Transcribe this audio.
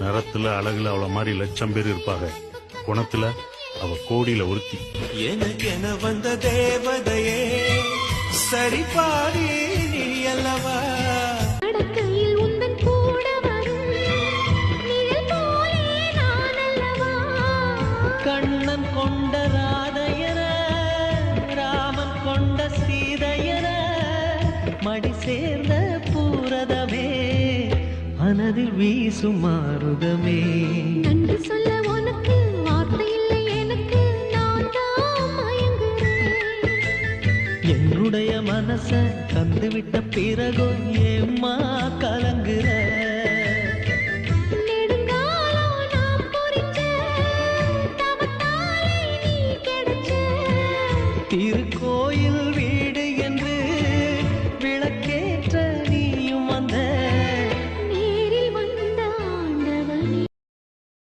நிறத்துல அழகுல அவள மாதிரி லட்சம் பேர் இருப்பாங்க. குணத்துல அவ கோடியில ஒருத்தி. எனக்கென வந்த தேவதையே சரி பாதி நீ அல்லவா கண்ணன் கொண்ட ராதையர ராமன் கொண்ட சீதையர மடி சேர்ந்த பூரதமே. மனதில் வீசும் மாறுதமே நன்றி சொல்ல உனக்கு வார்த்தை இல்லை எனக்கு நான் என்னுடைய மனச தந்துவிட்ட பிறகும் ஏம்மா கலங்குற